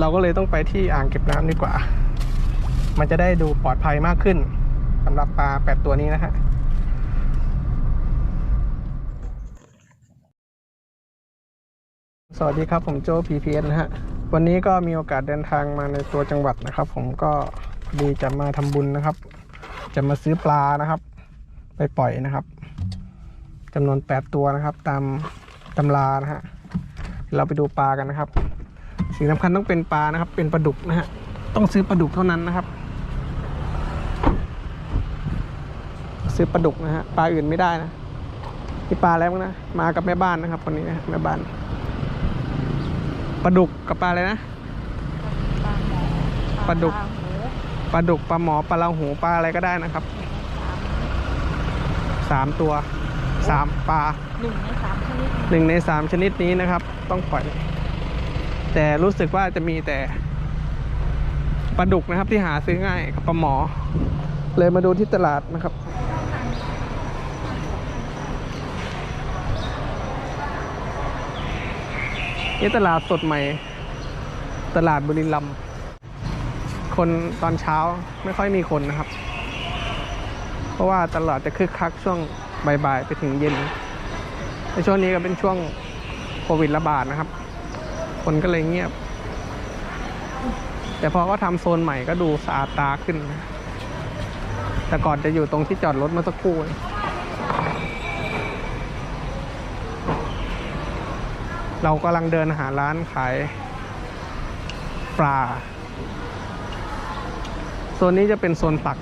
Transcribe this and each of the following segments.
เราก็เลยต้องไปที่อ่างเก็บน้ำดีกว่า มันจะได้ดูปลอดภัยมากขึ้นสำหรับปลาแปดตัวนี้นะฮะสวัสดีครับผมโจ้ PPS นะฮะ วันนี้ก็มีโอกาสเดินทางมาในตัวจังหวัดนะครับ ผมก็ดีจะมาทำบุญนะครับ จะมาซื้อปลานะครับ ไปปล่อยนะครับจำนวน 8 ตัวนะครับ ตามตำรานะฮะเราไปดูปลากันนะครับ สิ่งสำคัญต้องเป็นปลานะครับ เป็นปลาดุกนะฮะต้องซื้อปลาดุกเท่านั้นนะครับ ซื้อปลาดุกนะฮะปลาอื่นไม่ได้นะนี่ปลาแล้วนะมากับแม่บ้านนะครับคนนี้นะแม่บ้านปลาดุกกับปลาอะไรนะปลาดุกปลาดุกปลาหมอปลาลาหูปลาอะไรก็ได้นะครับสามตัวสามปลาหนึ่งในสามชนิดหนึ่งในสามชนิดนี้นะครับ ต้องปล่อย แต่รู้สึกว่าจะมีแต่ปลาดุกนะครับที่หาซื้อง่ายกับปลาหมอ เลยมาดูที่ตลาดนะครับ นี่ตลาดสดใหม่ ตลาดบุรีรัมย์คนตอนเช้าไม่ค่อยมีคนนะครับ เพราะว่าตลาดจะคึกคักช่วงบ่ายๆไปถึงเย็นในช่วงนี้ก็เป็นช่วงโควิดระบาดนะครับ คนก็เลยเงียบ แต่พอก็ทำโซนใหม่ก็ดูสะอาดตาขึ้น แต่ก่อนจะอยู่ตรงที่จอดรถเมื่อสักครู่เรากำลังเดินหาร้านขายปลาโซนนี้จะเป็นโซนตัก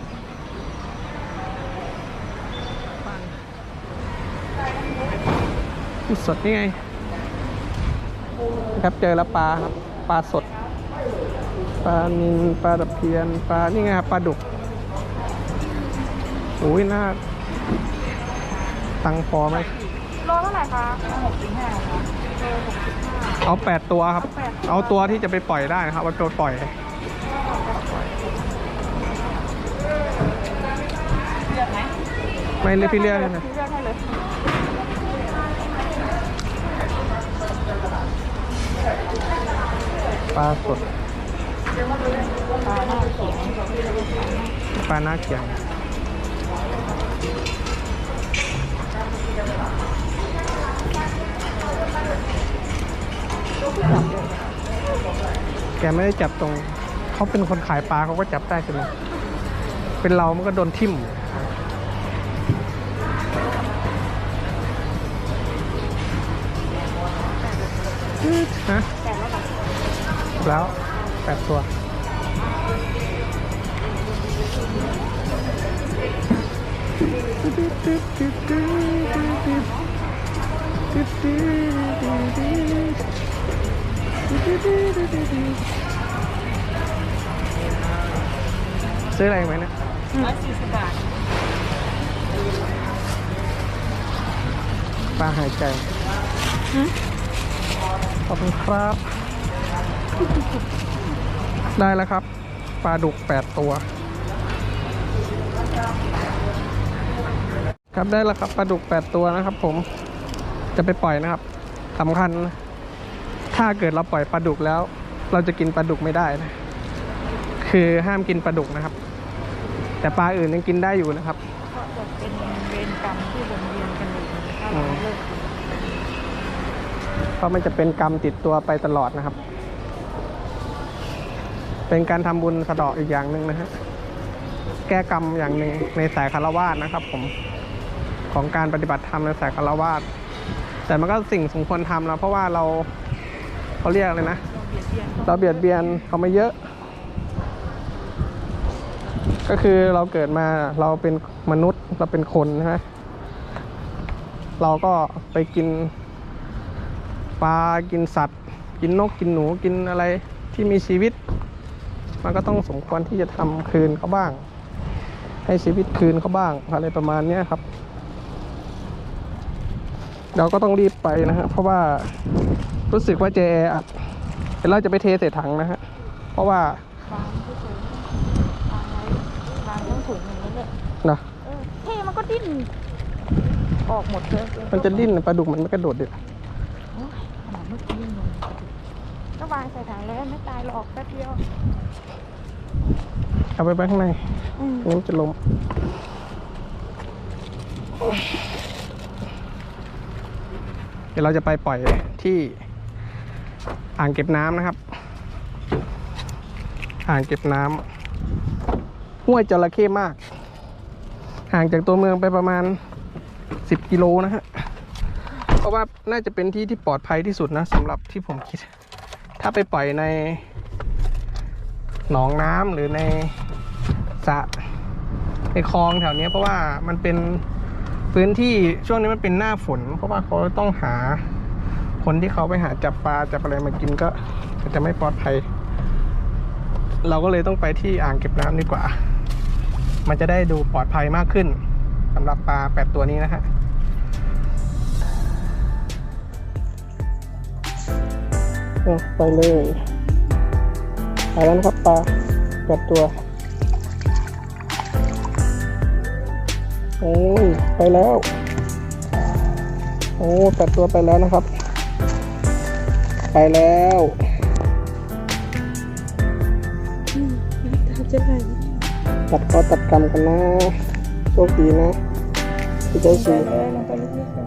สดนี่ไง นะครับเจอแล้วปลาครับปลาสดปลานิลปลาตะเพียนปลานี่ไงครับปลาดุกโอ้ยน่าตังค์พอไหมโลเท่าไหร่คะหกสิบห้าค่ะโลหกสิบห้าเอาแปดตัวครับเอาแปดตัวเอาตัวที่จะไปปล่อยได้นะครับเอาตัวปล่อยเลือกไหมไม่เลือกพี่เลือกเลยนะ ปลาสดปลาหน้าเขียงปลาหน้าเขียงแกไม่ได้จับตรง เขาเป็นคนขายปลาเขาก็จับได้ใช่ไหมเป็นเรามันก็โดนทิ่มฮะ แต่ละแบบแล้วแปดตัวซื้ออะไรไหมเนะร้อยสี่สิบบาทปลาหายใจขอบคุณครับ ได้แล้วครับ ปลาดุกแปดตัว ครับได้แล้วครับปลาดุกแปดตัวนะครับ ผมจะไปปล่อยนะครับสำคัญ ถ้าเกิดเราปล่อยปลาดุกแล้ว เราจะกินปลาดุกไม่ได้นะคือห้ามกินปลาดุกนะครับ แต่ปลาอื่นยังกินได้อยู่นะครับเพราะจะเป็นเวรกรรมที่วนเวียนกันอยู่ถ้าเราเลิกเพราะมันจะเป็นกรรมติดตัวไปตลอดนะครับ เป็นการทำบุญสะเดาะอีกอย่างหนึ่งนะฮะ แก้กรรมอย่างหนึ่งในสายคารวาสนะครับ ผม ของการปฏิบัติธรรมในสายคารวาสแต่มันก็สิ่งสมควรทำแล้วเพราะว่าเราเขาเรียกอะไรนะเราเบียดเบียนเราเบียดเบียนเขามาเยอะ ก็คือเราเกิดมาเราเป็นมนุษย์เราเป็นคนนะฮะเราก็ไปกินปลากินสัตว์ กินนกกินหนูกินอะไรที่มีชีวิต มันก็ต้องสมควรที่จะทำคืนเขาบ้าง ให้ชีวิตคืนเขาบ้างอะไรประมาณเนี้ยครับ เราก็ต้องรีบไปนะฮะเพราะว่ารู้สึกว่าเจแออัดเดี๋ยวเราจะไปเทใส่ถังนะฮะเพราะว่าวางที่ถุงวางไว้วางต้องถุงอย่างนี้เลยนะเออเท่มันก็ดิ้นออกหมดเลยมันจะดิ้นปลาดุกมันไม่กระโดดเด็ด โอ้ยขนาดเมื่อกี้ยังลงต้อง วางใส่ถังเลยไม่ตายหรอกแป๊บเดียว เอาไปไว้ข้างในอืมนี่มันจะลมเดี๋ยวเราจะไปปล่อยที่อ่างเก็บน้ำนะครับ อ่างเก็บน้ำห้วยจระเข้มาก ห่างจากตัวเมืองไปประมาณ 10 กิโลนะฮะ เพราะว่าน่าจะเป็นที่ที่ปลอดภัยที่สุดนะสำหรับที่ผมคิด ถ้าไปปล่อยในหนองน้ำหรือในสระในคลองแถวนี้เพราะว่ามันเป็นพื้นที่ช่วงนี้มันเป็นหน้าฝน เพราะว่าเขาต้องหาคนที่เขาไปหาจับปลาจับอะไรมากินก็จจะไม่ปลอดภัย เราก็เลยต้องไปที่อ่างเก็บน้ำดีกว่า มันจะได้ดูปลอดภัยมากขึ้นสำหรับปลาแปดตัวนี้นะฮะ ไปเลยไปแล้วนะครับปลาแปดตัวโอ้ยไปแล้ว โอ้แปดตัวไปแล้วนะครับ ไปแล้วจะไหนตัดคอตัดกรรมกันนะ โชคดีนะที่ได้ไปชีเลยลงไปลึกๆเลย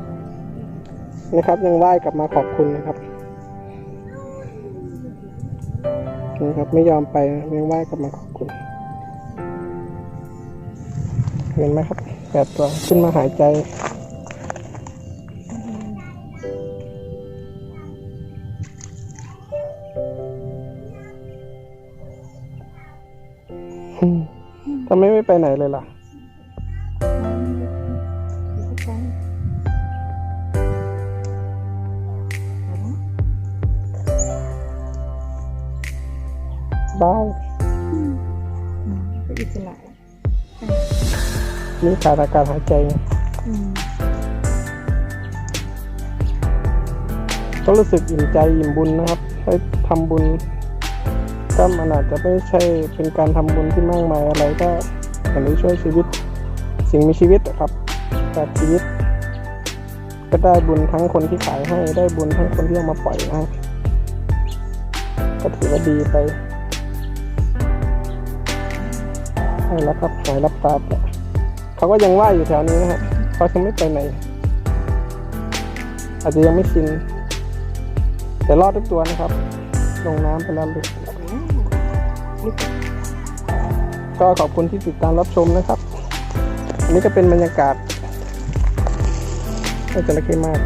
นะครับยังไหว้กลับมาขอบคุณนะครับ นะครับไม่ยอมไปนะยังไหว้กลับมาขอบคุณ เห็นไหมครับแปดตัวขึ้นมาหายใจทำไมไม่ไปไหนเลยล่ะ บ้ายเป็นอิสระนี่ขาดอากาศหายใจไงอืมก็รู้สึกอิ่มใจอิ่มบุญนะครับได้ทำบุญ ก็มันอาจจะไม่ใช่เป็นการทำบุญที่มากมายอะไรก็อย่างนี้ช่วยชีวิต สิ่งมีชีวิตอะครับแต่ชีวิต ก็ได้บุญทั้งคนที่ขายให้ได้บุญทั้งคนที่เอามาปล่อยนะก็ถือว่าดีไป ใช่แล้วครับหายรับตาแต่เขาก็ยังว่ายอยู่แถวนี้นะฮะเขายังไม่ไปไหน อาจจะยังไม่ชินแต่รอดทุกตัวนะครับ ลงน้ำไปแล้วเลยก็ขอบคุณที่ติดตามรับชมนะครับ อันนี้ก็เป็นบรรยากาศน่าจะระเข้มาก